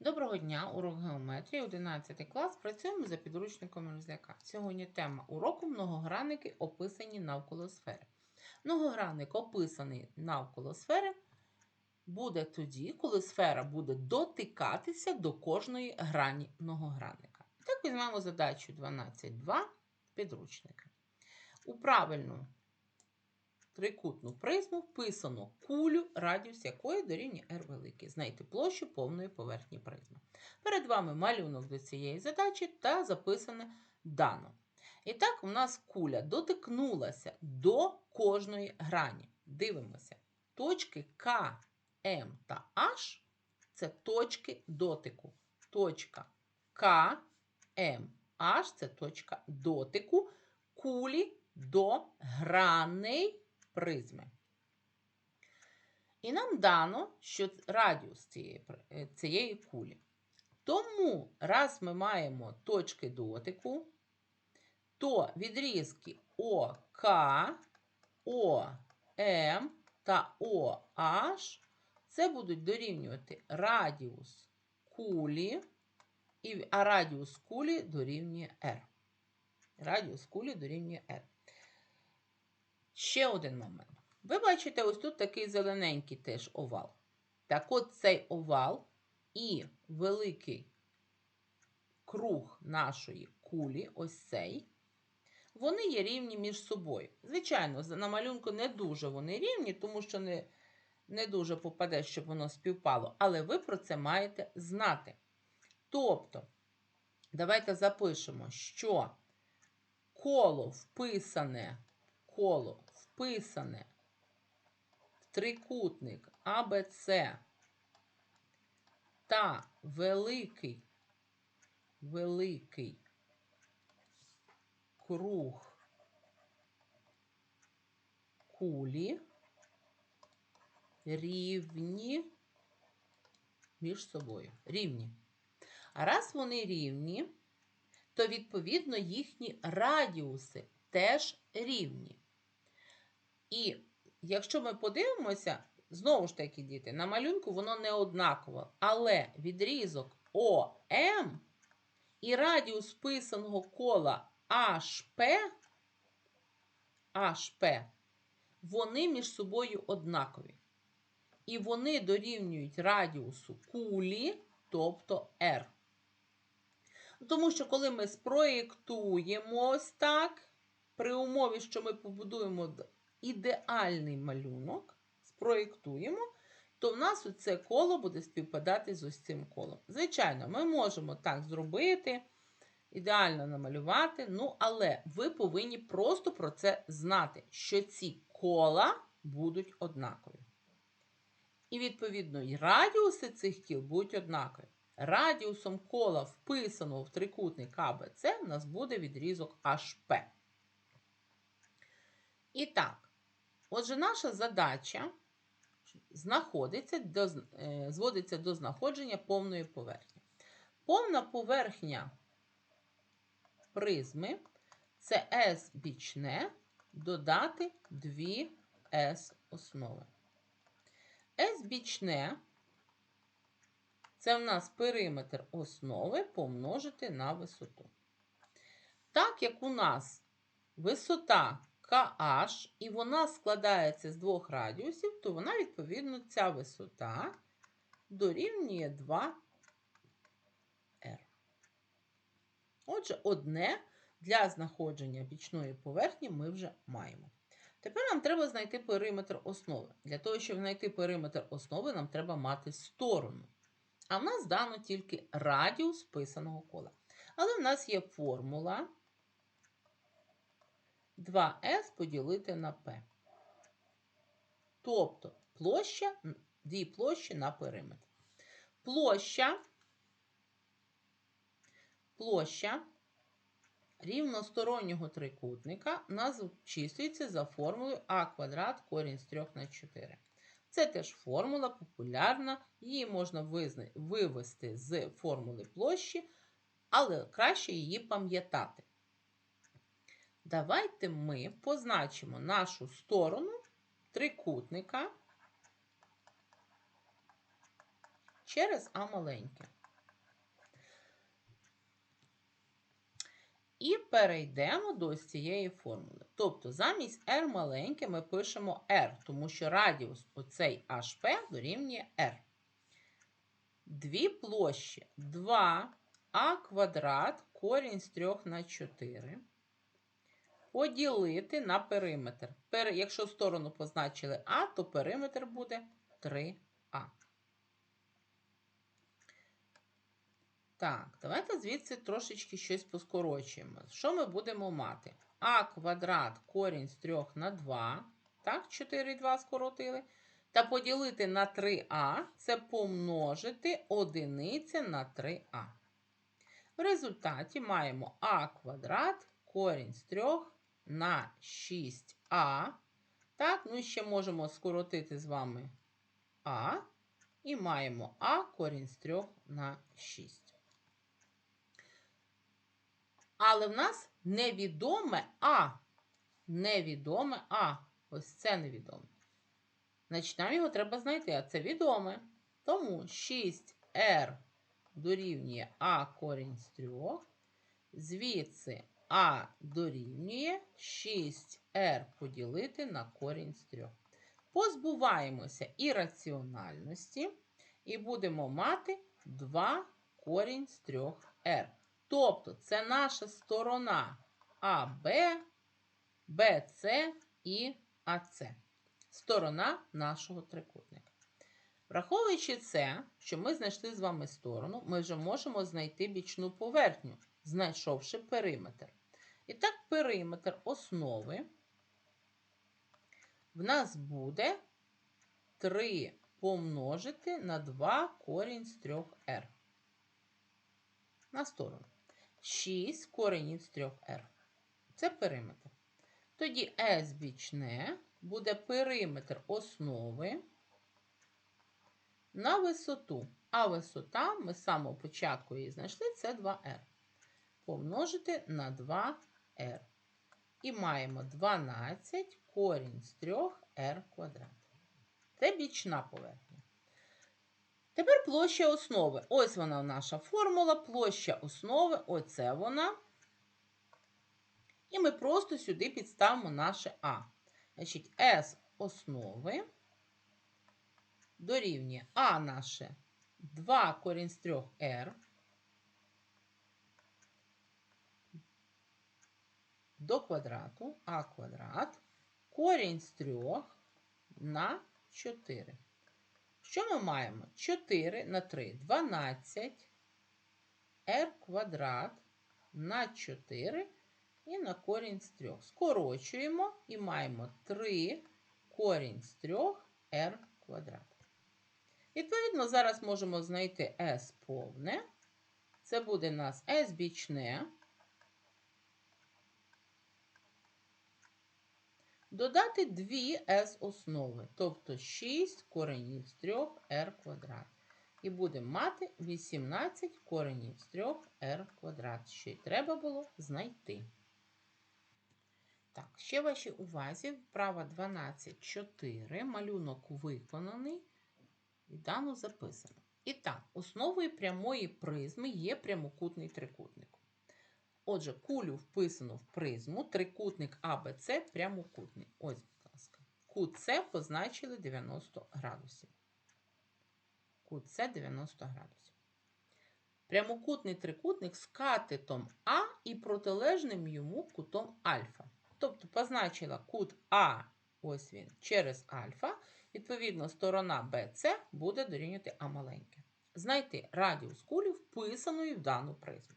Доброго дня, урок геометрії, 11 клас. Працюємо за підручником Розляка. Сьогодні тема уроку многогранники описані навколо сфери. Многогранник описаний навколо сфери буде тоді, коли сфера буде дотикатися до кожної грані многогранника. Так візьмемо задачу 12.2 підручника. У правильну трикутну призму вписано кулю, радіус якої дорівнює r великий. Знайти площу повної поверхні призми. Перед вами малюнок до цієї задачі та записане дано. І так, у нас куля дотикнулася до кожної грані. Дивимося. Точки К, М та H це точки дотику. Точка К, М, H це точка дотику кулі до граней призми. І нам дано, що радіус цієї, е, цієї кулі. Тому, раз ми маємо точки дотику, то відрізки ОК, ОМ та OH це будуть дорівнювати радіус кулі, а радіус кулі дорівнює R. Радіус кулі дорівнює R. Ще один момент. Ви бачите, ось тут такий зелененький теж овал. Так от цей овал і великий круг нашої кулі, ось цей, вони є рівні між собою. Звичайно, на малюнку не дуже вони рівні, тому що не, не дуже попаде, щоб воно співпало. Але ви про це маєте знати. Тобто, давайте запишемо, що коло вписане, коло вписане в трикутник АБЦ та великий, великий круг кулі рівні між собою. Рівні. А раз вони рівні, то відповідно їхні радіуси теж рівні. І якщо ми подивимося, знову ж таки, діти, на малюнку воно не однаково, але відрізок ОМ і радіус вписаного кола HP, HP, вони між собою однакові. І вони дорівнюють радіусу кулі, тобто R. Тому що коли ми спроєктуємо ось так, при умові, що ми побудуємо ідеальний малюнок, спроєктуємо, то в нас це коло буде співпадати з ось цим колом. Звичайно, ми можемо так зробити, ідеально намалювати, ну, але ви повинні просто про це знати, що ці кола будуть однакові. І, відповідно, і радіуси цих кіл будуть однакові. Радіусом кола, вписаного в трикутник АБЦ, в нас буде відрізок HP. І так, отже, наша задача знаходиться до, е, зводиться до знаходження повної поверхні. Повна поверхня призми це S бічне додати 2 S основи. S бічне це в нас периметр основи помножити на висоту. Так як у нас висота KH і вона складається з двох радіусів, то вона, відповідно, ця висота дорівнює 2R. Отже, одне для знаходження бічної поверхні ми вже маємо. Тепер нам треба знайти периметр основи. Для того, щоб знайти периметр основи, нам треба мати сторону. А в нас дано тільки радіус писаного кола. Але в нас є формула 2S поділити на P. Тобто площа, дві площі на периметр. Площа, площа рівностороннього трикутника у за формулою а квадрат корінь з 3 на 4. Це теж формула популярна, її можна вивести з формули площі, але краще її пам'ятати. Давайте ми позначимо нашу сторону трикутника через А маленьке. І перейдемо до цієї формули. Тобто, замість R маленьке ми пишемо R, тому що радіус оцей HP дорівнює R. Дві площі 2а квадрат корінь з 3 на 4 поділити на периметр. Пер- Якщо сторону позначили А, то периметр буде 3А. Так, давайте звідси трошечки щось поскорочуємо. Що ми будемо мати? А квадрат корінь з 3 на 2. Так, 4 і 2 скоротили. Та поділити на 3а це помножити одиниця на 3а. В результаті маємо а квадрат корінь з 3 на 6а. Так, ну і ще можемо скоротити з вами а. І маємо а корінь з 3 на 6. Але в нас невідоме А. Невідоме А. Ось це невідоме. Значить, нам його треба знайти, а це відоме. Тому 6r дорівнює А корінь з 3. Звідси А дорівнює 6r поділити на корінь з 3. Позбуваємося ірраціональності і будемо мати 2 корінь з 3r. Тобто це наша сторона АБ, БЦ і АЦ. Сторона нашого трикутника. Враховуючи це, що ми знайшли з вами сторону, ми вже можемо знайти бічну поверхню, знайшовши периметр. І так, периметр основи в нас буде 3 помножити на 2 корінь з 3r. На сторону. 6 коренів з 3r. Це периметр. Тоді S бічне буде периметр основи на висоту. А висота, ми з самого початку її знайшли, це 2r. Помножити на 2r. І маємо 12 корінь з 3r квадрат. Це бічна поверхня. Тепер площа основи. Ось вона наша формула. Площа основи, оце вона. І ми просто сюди підставимо наше А. Значить, S основи дорівнює А наше 2 корінь з 3 R до квадрату А квадрат корінь з 3 на 4. Що ми маємо? 4 на 3 12 r квадрат на 4 і на корінь з 3. Скорочуємо і маємо 3 корінь з 3 r квадрат. Відповідно, зараз можемо знайти s повне. Це буде у нас s бічне. Додати 2 s основи, тобто 6 коренів з 3 r квадрат. І будемо мати 18 коренів з 3 r квадрат, що й треба було знайти. Так, ще вашій увазі вправа 12.4. Малюнок виконаний і дано записано. І так, основою прямої призми є прямокутний трикутник. Отже, кулю вписано в призму, трикутник АБЦ прямокутний. Ось, будь ласка. Кут С позначили 90 градусів. Кут С 90 градусів. Прямокутний трикутник з катетом А і протилежним йому кутом альфа. Тобто позначила кут А, ось він, через альфа. Відповідно, сторона BC буде дорівнювати А маленьке. Знайти радіус кулі, вписаної в дану призму.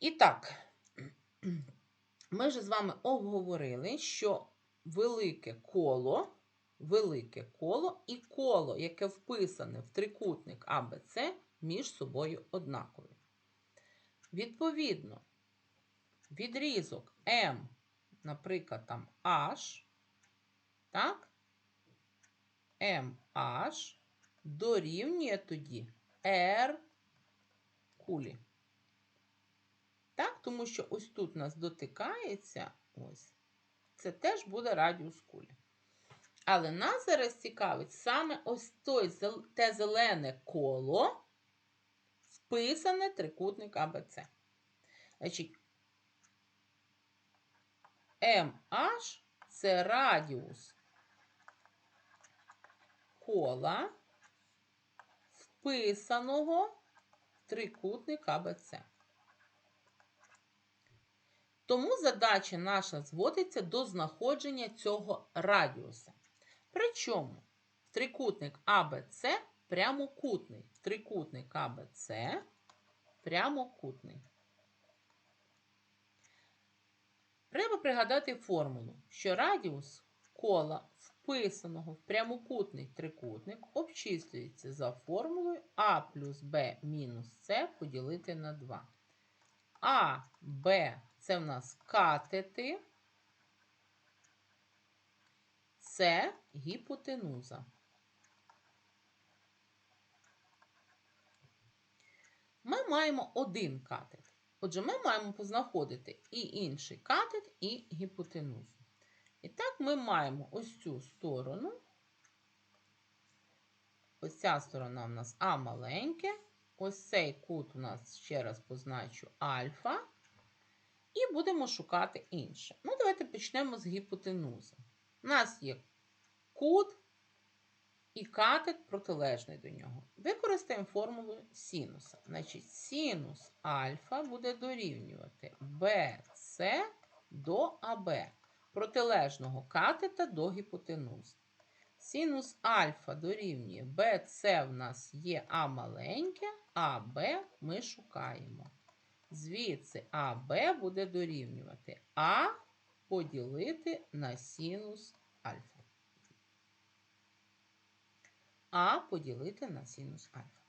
І так, ми вже з вами обговорили, що велике коло, велике коло і коло, яке вписане в трикутник АБЦ, між собою однакові. Відповідно, відрізок М, наприклад, там H, так? MH дорівнює тоді R кулі. Так, тому що ось тут нас дотикається, ось, це теж буде радіус кулі. Але нас зараз цікавить саме ось той, те зелене коло, вписане трикутник АБЦ. Значить, MH це радіус кола, вписаного в трикутник АБЦ. Тому задача наша зводиться до знаходження цього радіуса. Причому трикутник АБЦ прямокутний. Трикутник АБЦ прямокутний. Треба пригадати формулу, що радіус кола, вписаного в прямокутний трикутник, обчислюється за формулою А плюс Б мінус С поділити на 2. А, Б це в нас катети, С гіпотенуза. Ми маємо один катет. Отже, ми маємо познаходити і інший катет, і гіпотенузу. І так ми маємо ось цю сторону. Ось ця сторона у нас А маленьке. Ось цей кут у нас, ще раз позначу, альфа. І будемо шукати інше. Ну, давайте почнемо з гіпотенузи. У нас є кут і катет протилежний до нього. Використаємо формулу синуса. Значить, синус альфа буде дорівнювати BC до АБ, протилежного катета до гіпотенузи. Синус альфа дорівнює BC в нас є А маленьке, а Б ми шукаємо. Звідси АБ буде дорівнювати А поділити на синус альфа. А поділити на синус альфа.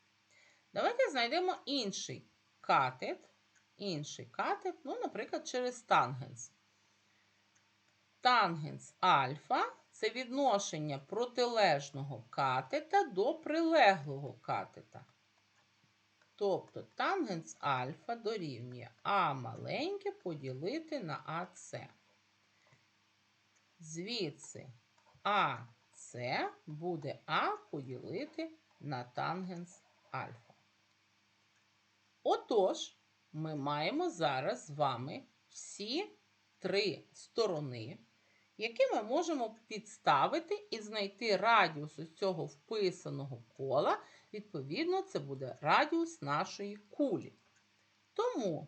Давайте знайдемо інший катет. Інший катет, ну, наприклад, через тангенс. Тангенс альфа це відношення протилежного катета до прилеглого катета. Тобто тангенс альфа дорівнює А маленьке поділити на АС. Звідси АС буде А поділити на тангенс альфа. Отож, ми маємо зараз з вами всі три сторони, які ми можемо підставити і знайти радіус ось цього вписаного кола. Відповідно, це буде радіус нашої кулі. Тому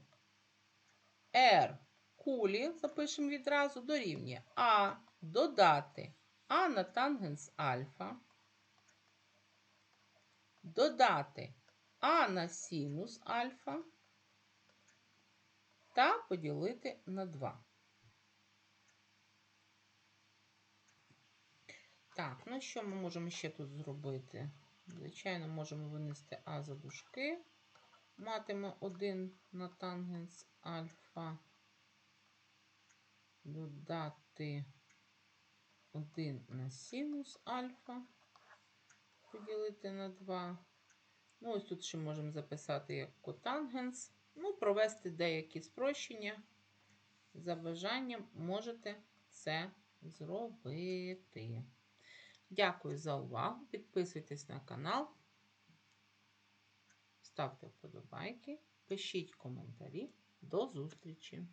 R кулі, запишемо відразу, дорівнює А додати А на тангенс альфа, додати А на синус альфа та поділити на 2. Так, ну що ми можемо ще тут зробити? Звичайно, можемо винести А за дужки. Матиме 1 на тангенс альфа. Додати 1 на синус альфа. Поділити на 2. Ну, ось тут ще можемо записати як котангенс. Ну, провести деякі спрощення. За бажанням можете це зробити. Дякую за увагу. Підписуйтесь на канал, ставте вподобайки, пишіть коментарі. До зустрічі!